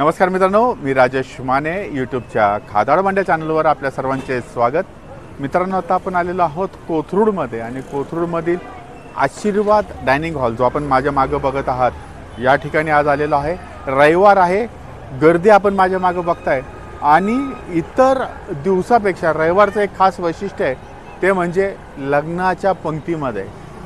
नमस्कार मित्रांनो मी राजेश माने यूट्यूबच्या खादाड मांड्या चॅनलवर आपल्या सर्वांचे स्वागत. मित्रांनो आता आपण आलेलो आहोत कोथरूडमध्ये आणि कोथरूडमधील आशीर्वाद डायनिंग हॉल जो आपण माझ्या मागं बघत आहात या ठिकाणी आज आलेलो आहे. रविवार आहे गर्दी आपण माझ्या मागं बघताय. आणि इतर दिवसापेक्षा रविवारचं एक खास वैशिष्ट्य आहे ते म्हणजे लग्नाच्या पंक्तीमध्ये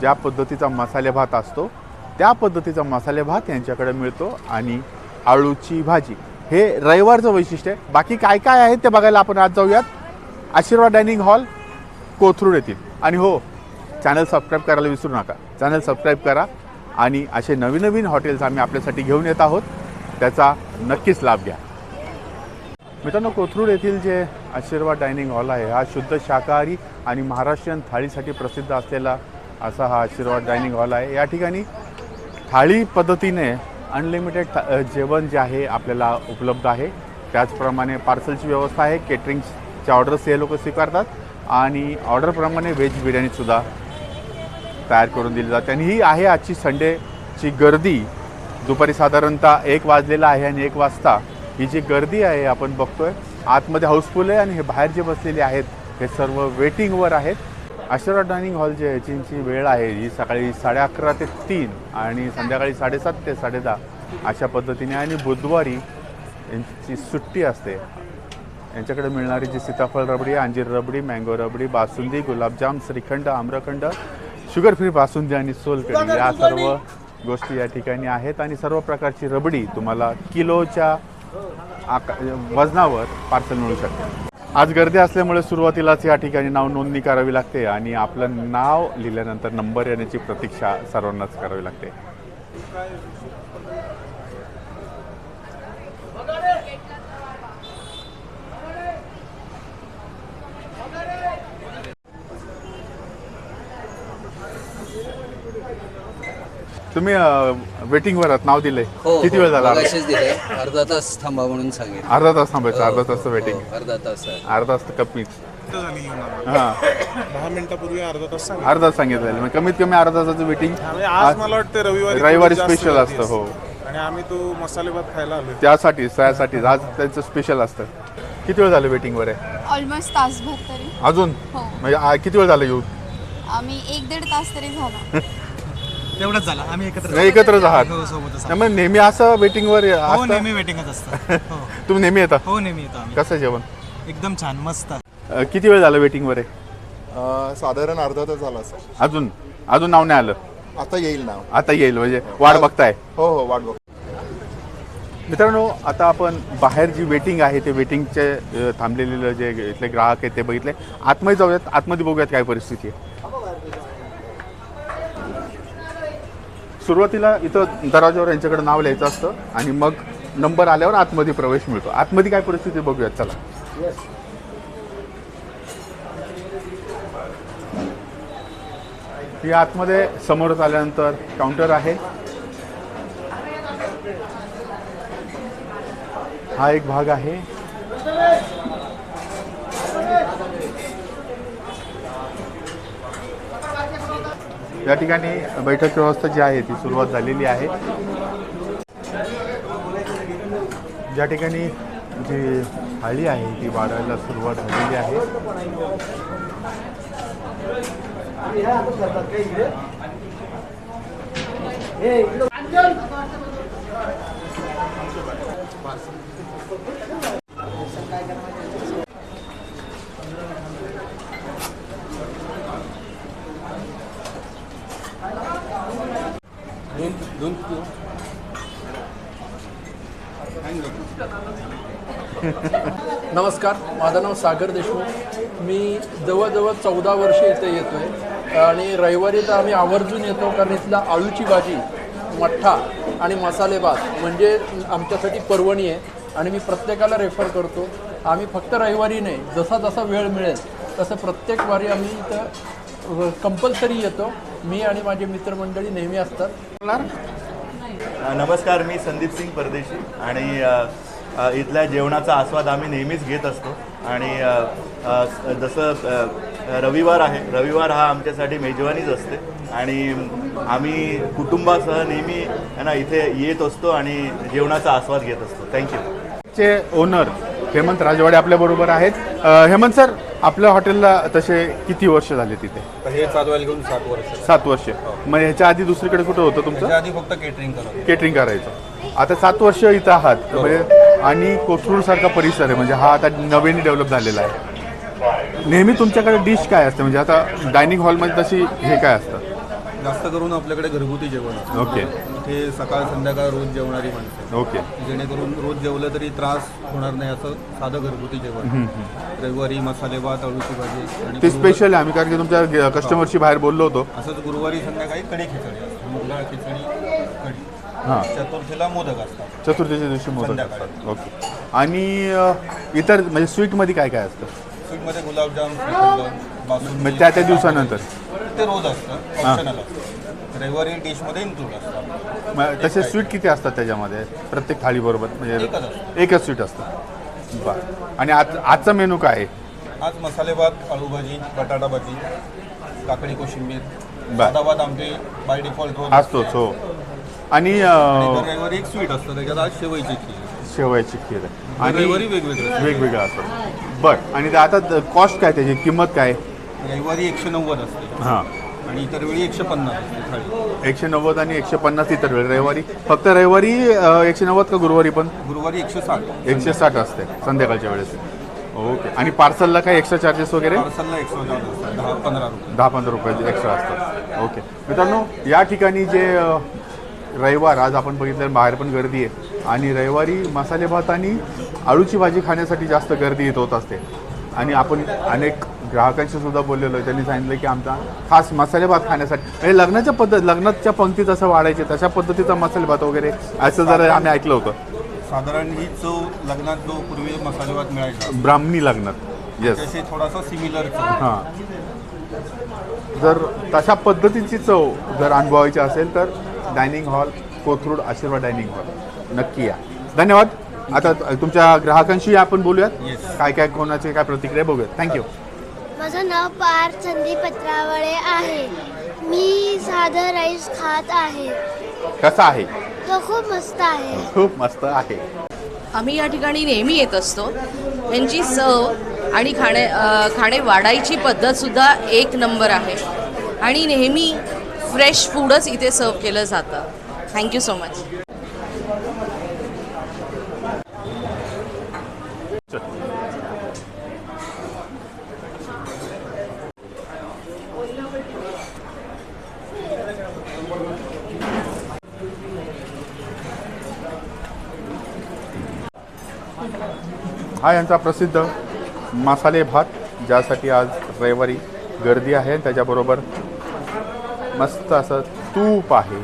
ज्या पद्धतीचा मसाले भात असतो त्या पद्धतीचा मसाले भात यांच्याकडे मिळतो आणि आळूची भाजी. हे रविवारचं वैशिष्ट्य आहे. बाकी काय काय आहे ते बघायला आपण आज जाऊयात. आशीर्वाद डायनिंग हॉल कोथरूड येथील. आणि हो चॅनल सबस्क्राईब करायला विसरू नका. चॅनल सबस्क्राईब करा आणि असे नवीन नवीन हॉटेल्स आम्ही आपल्यासाठी घेऊन येत आहोत. त्याचा नक्कीच लाभ घ्या. मित्रांनो कोथरूड येथील जे आशीर्वाद डायनिंग हॉल आहे हा शुद्ध शाकाहारी आणि महाराष्ट्रीयन थाळीसाठी प्रसिद्ध असलेला असा हा आशीर्वाद डायनिंग हॉल आहे. या ठिकाणी थाळी पद्धतीने अनलिमिटेड जेवण जे आहे आपल्याला उपलब्ध आहे. त्याचप्रमाणे पार्सलची व्यवस्था आहे. केटरिंगच्या ऑर्डर्स हे लोक स्वीकारतात. आणि ऑर्डरप्रमाणे व्हेज बिर्याणीसुद्धा तयार करून दिली जाते. आणि ही आहे आजची संडेची गर्दी. दुपारी साधारणतः एक वाजलेला आहे आणि एक वाजता ही जी गर्दी आहे आपण बघतोय. आतमध्ये हाऊसफुल आहे आणि हे बाहेर जे बसलेले आहेत हे सर्व वेटिंगवर आहेत. आशीर्वाद डायनिंग हॉल जे याची वेळ आहे ही सकाळी साडे अकरा ते तीन आणि संध्याकाळी साडेसात ते साडेदहा अशा पद्धतीने. आणि बुधवारी यांची सुट्टी असते. यांच्याकडे मिळणारी जी सीताफळ रबडी अंजीर rabdi mango rabdi basundi gulabjam shrikhand amrakhand sugar free basundi आणि सोलकढी या सर्व गोष्टी या ठिकाणी आहेत. आणि सर्व प्रकारची रबडी तुम्हाला किलोच्या आका वजनावर पार्सल मिळू शकते. आज गर्दी असल्यामुळे सुरुवातीलाच या ठिकाणी नाव नोंदणी करावी लागते आणि आपलं नाव लिहिल्यानंतर नंबर येण्याची प्रतीक्षा सर्वांनाच करावी लागते. तुम्ही वेटिंगवर आहात नाव दिलंय. हो किती वेळ झाला? दिले अर्धा तास थांबा म्हणून सांगितलं अर्धा तास थांबायचं अर्धा तास वेटिंग हो, अर्धा तास आहे. अर्धा तास तर कमीच. झाली येऊन आम्हाला. हां. दहा मिनिटापूर्वी अर्धा तास सांगितलं. अर्धा तास सांगितलं म्हणजे कमीत कमी अर्धा तासाचं वेटिंग आणि आज मला वाटतं रविवारी रविवारी जास्त स्पेशल गर्दी असतं हो. असते. आणि आम्ही तो मसाले भात खायला आलो त्यासाठी सयासाठी आज त्यांचं स्पेशल असतं. किती वेळ झालं वेटिंगवर आहे ऑलमोस्ट तासभर तरी. अजून? हो. म्हणजे आ- किती वेळ झालं येऊन? आम्ही एक दीड तास तरी झाला. तेवढंच झालं. आम्ही एकत्र एकत्रच आहात. हो सोबतच आहोत. त्यामुळे नेहमी असं वेटिंगवर हो असतं? नेहमी वेटिंगच असतं. हो. तुम्ही नेहमी येता? हो नेहमी येतो आम्ही. कसं जेवण? एकदम छान मस्त. अ, किती वेळ झालं वेटिंगवर आहे? अ, साधारण अर्धा तास झाला असेल अजून? अजून नाव नाही आलं? आता येईल नाव. आता येईल म्हणजे वाट बघताय. हो हो वाट बघ. मित्रांनो आता आपण बाहेर जी वेटिंग आहे ते वेटिंगचे थांबलेले जे इथले ग्राहक आहेत ते बघितले. आतमध्ये जाऊयात. आतमध्ये बघूयात काय परिस्थिती आहे. सुरुवातीला इथं दरवाजावर यांच्याकडे नाव लिहायचं असतं आणि मग नंबर आल्यावर आतमध्ये प्रवेश मिळतो. आतमध्ये काय परिस्थिती बघूयात चला. ही आतमध्ये समोरच आल्यानंतर काउंटर आहे. हा एक भाग आहे. या ठिकाणी बैठक व्यवस्था जी आहे ती सुरुवात झालेली आहे. ज्या ठिकाणी जी थाळी आहे ती वाढायला सुरुवात झालेली आहे. नमस्कार माझं नाव सागर देशमुख. मी जवळजवळ चौदा वर्ष इथे येतो आहे आणि रविवारी तर आम्ही आवर्जून येतो कारण इथला आळूची भाजी मठ्ठा आणि मसाले भात म्हणजे आमच्यासाठी पर्वणी आहे. आणि मी प्रत्येकाला रेफर करतो. आम्ही फक्त रविवारी नाही जसा जसा वेळ मिळेल तसं प्रत्येक वारी आम्ही इथं कंपल्सरी येतो. मी आणि माझे मित्रमंडळी नेहमी असतात. नमस्कार मी संदीप सिंग परदेशी आणि इथल्या जेवणाचा आस्वाद आम्ही नेहमीच घेत असतो. आणि जसं रविवार आहे रविवार हा आमच्यासाठी मेजवानीच असते. आणि आम्ही कुटुंबासह नेहमी ना इथे येत असतो आणि जेवणाचा आस्वाद घेत असतो. थँक्यू चे ओनर हेमंत राजवाडे आपल्या बरोबर आहेत. हेमंत सर आपल्या हॉटेलला तसे किती वर्ष झाले तिथे? हे चालवायला घेऊन सात वर्ष. सात वर्ष. मग ह्याच्या आधी दुसरीकडे कुठं होतं तुमचं? आधी फक्त केटरिंग करत केटरिंग करायचं. आता सात वर्ष इथं आहात. म्हणजे आणि कोथरूड सारखा परिसर आहे. म्हणजे हा आता नवीन डेव्हलप झालेला आहे. नेहमी तुमच्याकडे डिश काय असते? म्हणजे आता डायनिंग हॉलमध्ये तशी हे काय असतं? जास्त करून आपल्याकडे घरगुती जेवण असतं. ओके. इथे सकाळ संध्याकाळ रोज जेवणारी माणसं ओके. जेणेकरून रोज जेवलं तरी त्रास होणार नाही असं साधं घरगुती जेवण. रविवारी मसाले भात अळूची भाजी आणि ते स्पेशल आहे. आम्ही कारण की तुमच्या कस्टमरशी बाहेर बोललो होतो. असंच गुरुवारी संध्याकाळी कढी खिचडी मुगडाळ खिचडी हां. चतुर्थीला मोदक असतात. चतुर्थीच्या दिवशी मोदक संध्याकाळी. असतात ओके. आणि अ, इतर म्हणजे स्वीटमध्ये काय काय असतं? स्वीटमध्ये गुलाबजाम श्रीखंड बासुंदी. म्हणजे त्या त्या दिवसानंतर. ते रोज असतं ऑप्शनल असतं. रविवारी डिशमध्ये इन्क्लूड असतात मग तसे स्वीट किती असतात त्याच्यामध्ये? प्रत्येक थाळीबरोबर म्हणजे एकच असतं. एकच स्वीट असतं. बरं. आणि आज आजचा मेनू काय आहे? आज मसाले भात आळू भाजी बटाटा भाजी काकडी कोशिंबीर बर. साधा भात आमचे बाय डिफॉल्ट रोज असतोच हो. आणि दर रविवारी एक स्वीट असतं त्याच्यात आज शेवईची खीर. शेवयाची खीर आहे. आणि रविवारी वेगवेगळं असतं. वेगवेगळं असतं बरं आणि ते आता कॉस्ट काय त्याची? किंमत काय? रविवारी एकशे नव्वद असते. हां. आणि इतर वेळी एकशे पन्नास असते थाळी. एकशे नव्वद आणि एकशे पन्नास इतर वेळ रविवारी. फक्त रविवारी अ, एकशे नव्वद का गुरुवारी पण? गुरुवारी एकशे साठ. एकशे साठ असते संध्याकाळच्या वेळेस. ओके. आणि पार्सलला काय एक्स्ट्रा चार्जेस वगैरे? पार्सलला एकशे असतात दहा पंधरा रुपये. दहा पंधरा रुपये एक्स्ट्रा असतात. ओके. मित्रांनो या ठिकाणी जे अ, रविवार आज आपण बघितलं बाहेर पण गर्दी आहे. आणि रविवारी मसाले भात आणि आळूची भाजी खाण्यासाठी जास्त गर्दी येत होत असते. आणि आपण अनेक ग्राहकांशी सुद्धा बोललेलो त्यांनी सांगितलं की आमचा खास मसाले भात खाण्यासाठी म्हणजे लग्नाच्या पद्धत लग्नाच्या पंक्तीत असं वाढायचे तशा पद्धतीचा मसाले भात वगैरे असं जरा आम्ही ऐकलं होतं. साधारण ही चव लग्नात जो पूर्वी मसाले भात मिळायचा ब्राह्मणी लग्नात. येस त्याशी थोडासा सिमिलर हां. जर तशा पद्धतीची चव जर अनुभवायची असेल तर डायनिंग हॉल कोथरूड आशीर्वाद डायनिंग हॉल. नक्की या. धन्यवाद. आता तुमच्या ग्राहकांशी आपण बोलूयात. काय काय कोणाचे काय प्रतिक्रिया बघूयात. थँक्यू माझं नाव पार्थ संदीप पत्रावळे आहे. मी साधं राईस खात आहे. कसा आहे? तो खूप मस्त आहे. खूप मस्त आहे. आम्ही या ठिकाणी नेहमी येत असतो. यांची चव आणि खाणे खाणे वाढायची पद्धतसुद्धा एक नंबर आहे. आणि नेहमी फ्रेश फूडच इथे सर्व केलं जातं. थँक्यू सो मच हा यांचा प्रसिद्ध मसाले भात ज्यासाठी आज रविवारी गर्दी आहे त्याच्याबरोबर मस्त असं तूप आहे.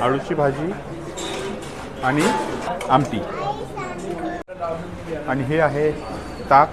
आळूची भाजी आणि आमटी. आणि हे आहे ताक.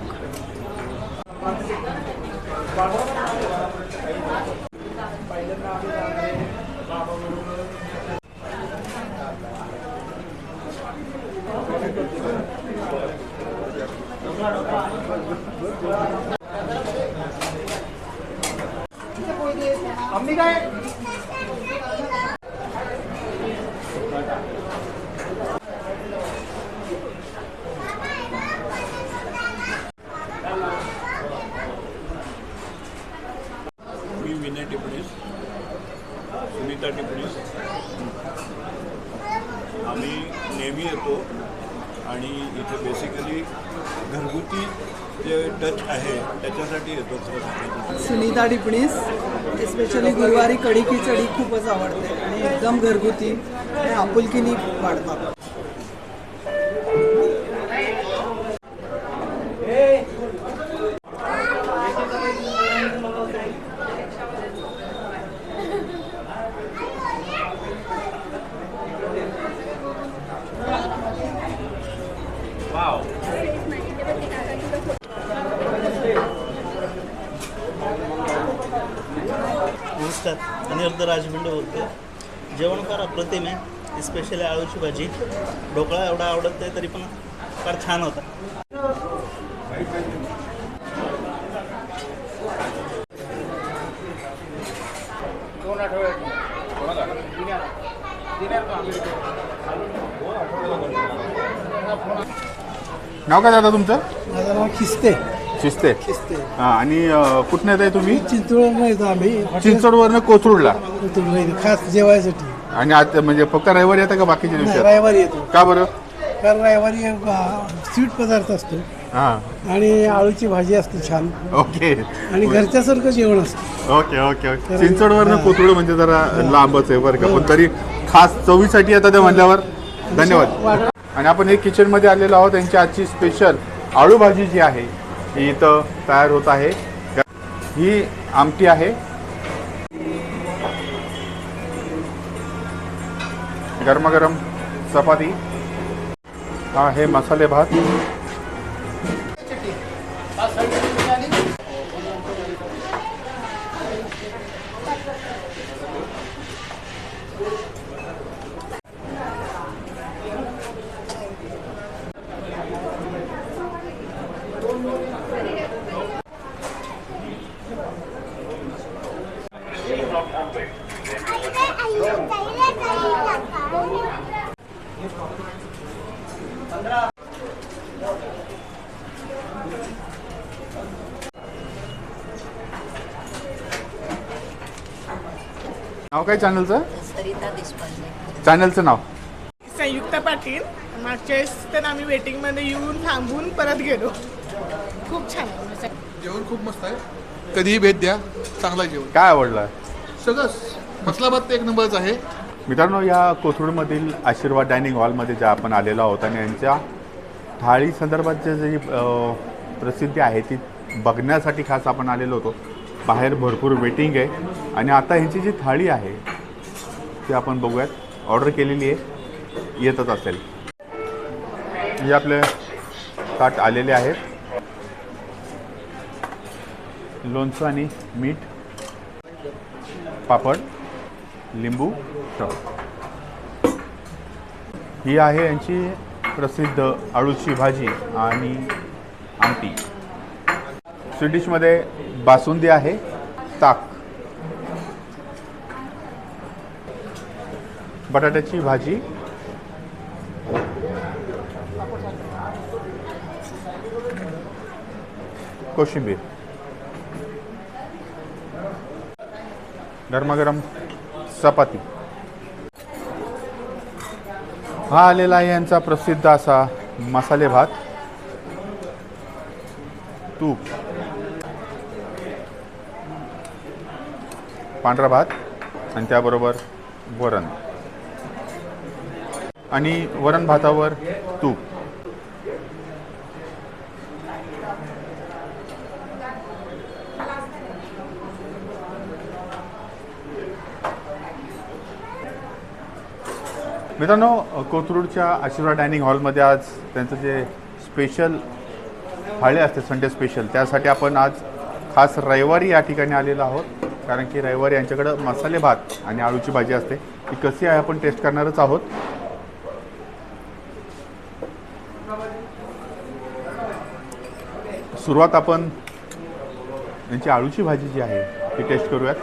मी विनय टिपणीस. सुनीता टिपणीस. आम्ही नेहमी येतो आणि इथे बेसिकली घरगुती जे टच आहे त्याच्यासाठी येतो खरं सांगायचं. सुनीता डिपणीस स्पेशली गुरुवारी कढी खिचडी खूपच आवडते आणि एकदम घरगुती आणि आपुलकीनी वाढतात. नमस्कार. अनिरुद्ध राजभिंड बोलतो जेवण फार अप्रतिम आहे स्पेशली आळूची भाजी. ढोकळा एवढा आवडत आहे तरी पण फार छान होता. नाव काय दादा तुमचं? माझं नाव खिस्ते. शिस्ते. हा आणि अं, कुठनं येत आहे तुम्ही? चिंचवड येतो आम्ही. हॉटेल चिंचवडवरनं कोथरूडला. खास जेवायसाठी. आणि आता म्हणजे फक्त रविवारी येतं का बाकीच्या दिवशी रविवारी येतो. का बरं? कारण रविवारी स्वीट पदार्थ असतो. हा. आणि आळूची भाजी असते छान. ओके. आणि घरच्यासारखं जेवण असतं. Okay okay okay. चिंचवडवरनं कोथरूड म्हणजे जरा लांबच आहे बरं का. पण तरी खास चवीसाठी येतात ते म्हटल्यावर धन्यवाद. आणि आपण हे किचनमध्ये आलेलो आहोत. त्यांची आजची स्पेशल आळू भाजी जी आहे ही इथं तयार होत आहे. ही आमटी आहे. गरमागरम चपाती. हा हे मसाले भात. काय चॅनलचं सरिता देशपांडे. चॅनलचं नाव? संयुक्त पाटील. मागच्या वेळेस तर आम्ही वेटिंगमध्ये येऊन थांबून परत गेलो. खूप छान आहे. जेवण खूप मस्त आहे. कधीही भेट द्या. चांगला जेवण. काय आवडलं? सगळंच. मसला भात तर एक नंबरच आहे. मित्रांनो या कोथरूडमधील आशीर्वाद डायनिंग हॉलमध्ये ज्या आपण आलेलो आहोत आणि यांच्या थाळी संदर्भात जे जी अ, प्रसिद्धी आहे ती बघण्यासाठी खास आपण आलेलो होतो. बाहेर भरपूर वेटिंग आहे. आणि आता ह्यांची जी थाळी आहे ती आपण बघूयात. ऑर्डर केलेली आहे. येतच असेल. हे आपले ताट आलेले आहेत. लोणचं आणि मीठ पापड लिंबू ही आहे यांची प्रसिद्ध आळूची भाजी आणि आमटी. स्वीट डिशमध्ये बासुंदी आहे ताक. बटाट्याची भाजी. कोशिंबीर. गरमागरम चपाती. हा आलेला आहे यांचा प्रसिद्ध असा मसाले भात. तूप. पांढरा भात आणि त्याबरोबर वरण. आणि वरण भातावर तूप. मित्रांनो कोथरूडच्या आशीर्वाद डायनिंग हॉलमध्ये आज त्यांचं जे स्पेशल थाळी असते संडे स्पेशल त्यासाठी आपण आज खास रविवारी या ठिकाणी आलेलो आहोत. कारण की रविवारी यांच्याकडं मसाले भात आणि आळूची भाजी असते. ती कशी आहे आपण टेस्ट करणारच आहोत. सुरुवात आपण यांची आळूची भाजी जी आहे ती टेस्ट करूयात.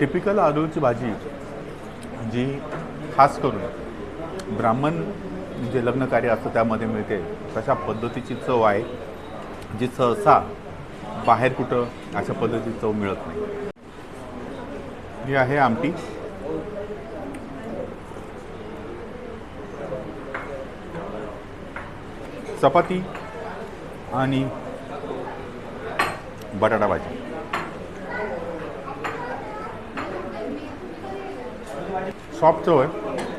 टिपिकल आळूची भाजी जी खास करून ब्राह्मण जे लग्न कार्य असतं त्यामध्ये मिळते. तशा पद्धतीची चव आहे जी सहसा बाहेर कुठं अशा पद्धतीची चव मिळत नाही. ही आहे आमटी. चपाती आणि बटाटा भाजी. सॉफ्ट चव आहे.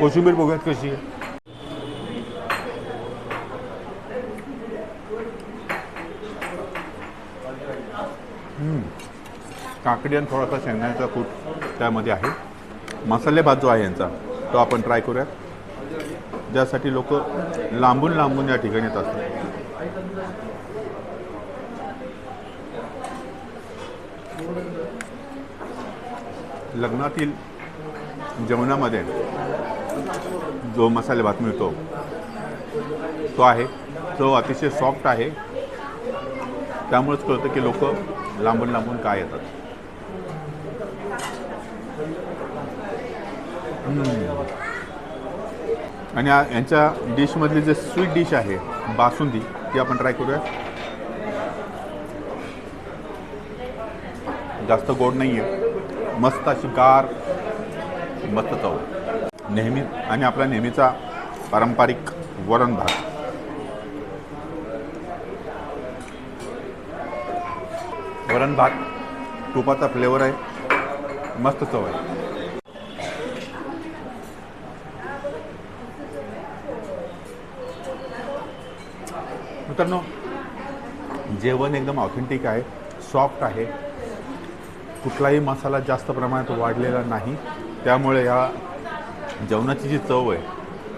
कोशिंबीर बघूयात कशी. आहे काकडी आणि थोडासा शेंगण्याचा कूट त्यामध्ये आहे. मसाले भात जो आहे यांचा तो आपण ट्राय करूयात. ज्यासाठी लोक लांबून लांबून या ठिकाणी येत असतात. लग्नातील जेवणामध्ये जो मसाले भात मिळतो तो आहे. तो अतिशय सॉफ्ट आहे. त्यामुळेच कळतं की लोक लांबून लांबून काय येतात. आणि यांच्या डिशमधली जे स्वीट डिश आहे बासुंदी ती आपण ट्राय करूया. जास्त गोड नाही आहे मस्त अशी गार मस्त चव नेहमी आणि आपला नेहमीचा पारंपरिक वरण भात. वरण भात तुपाचा फ्लेवर आहे. मस्त चव आहे. मित्रांनो जेवण एकदम ऑथेंटिक आहे सॉफ्ट आहे. कुठलाही मसाला जास्त प्रमाणात वाढलेला नाही. त्यामुळे ह्या जेवणाची जी चव आहे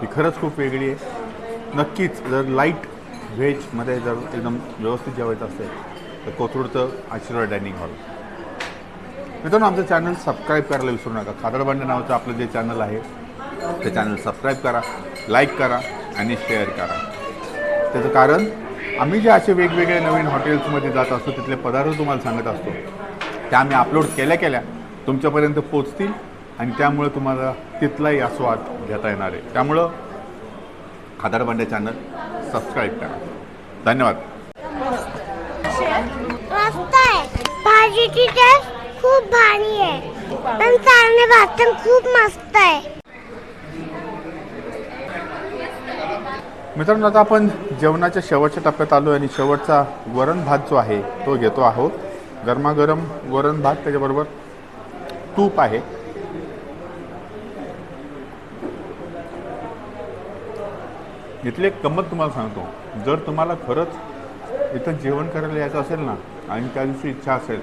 ती खरंच खूप वेगळी आहे. नक्कीच जर लाइट व्हेजमध्ये जर एकदम व्यवस्थित जेवायचं असेल तर कोथरूडचं आशीर्वाद डायनिंग हॉल मित्रांनो आमचं चॅनल सबस्क्राईब करायला विसरू नका. खादरबांडे नावाचं आपलं जे चॅनल आहे ते चॅनल सबस्क्राईब करा लाईक करा आणि शेअर करा. त्याचं कारण आम्ही जे असे वेगवेगळे नवीन हॉटेल्समध्ये जात असतो तिथले पदार्थ तुम्हाला सांगत असतो त्या आम्ही अपलोड केल्या केल्या तुमच्यापर्यंत पोचतील आणि त्यामुळे तुम्हाला तिथलाही आस्वाद घेता येणार आहे. त्यामुळं खादारबांडे चॅनल सबस्क्राईब करा. धन्यवाद. भाजीची टेस्ट खूप भारी आहे. पण चालणे पण खूप मस्त आहे. मित्रांनो आता आपण जेवणाच्या शेवटच्या टप्प्यात आलो आणि शेवटचा वरण भात जो आहे तो घेतो आहोत. गरमागरम वरण भात त्याच्याबरोबर तूप आहे. इथली एक गंमत तुम्हाला सांगतो. जर तुम्हाला खरंच इथं जेवण करायला यायचं असेल ना आणि त्या दिवशी इच्छा असेल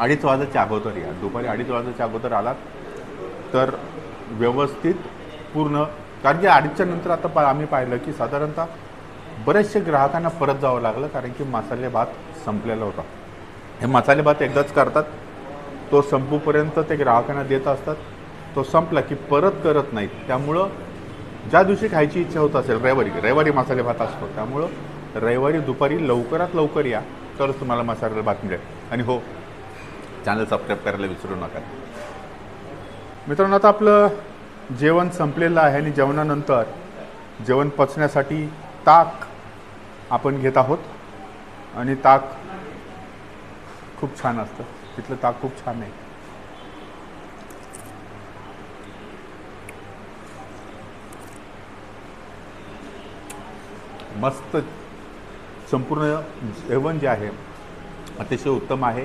अडीच वाजाच्या अगोदर या दुपारी अडीच वाजाच्या अगोदर आलात तर व्यवस्थित पूर्ण कारण की अडीचच्या नंतर आता पा आम्ही पाहिलं की साधारणतः बरेचसे ग्राहकांना परत जावं लागलं कारण की मसाले भात संपलेला होता. हे मसाले भात एकदाच करतात तो संपूपर्यंत ते ग्राहकांना देत असतात तो संपला की परत करत नाहीत. त्यामुळं ज्या दिवशी खायची इच्छा होत असेल रविवारी. रविवारी मसाले भात असतो. त्यामुळं रविवारी दुपारी लवकरात लवकर या. तरच तुम्हाला मसाले भात मिळेल. आणि हो चॅनल सबस्क्राईब करायला विसरू नका. मित्रांनो आता आपलं जेवण संपलेलं आहे आणि जेवणानंतर जेवण पचण्यासाठी ताक आपण घेत आहोत. आणि ताक खूप छान असतं. तिथलं ताक खूप छान आहे. मस्त संपूर्ण जेवण जे आहे अतिशय उत्तम आहे.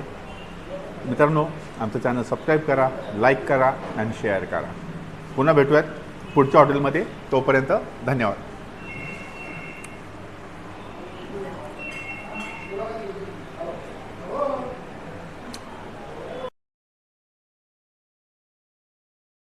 मित्रांनो आमचं चॅनल सबस्क्राईब करा लाईक करा आणि शेअर करा. पुन्हा भेटूयात पुढच्या हॉटेलमध्ये तोपर्यंत धन्यवाद.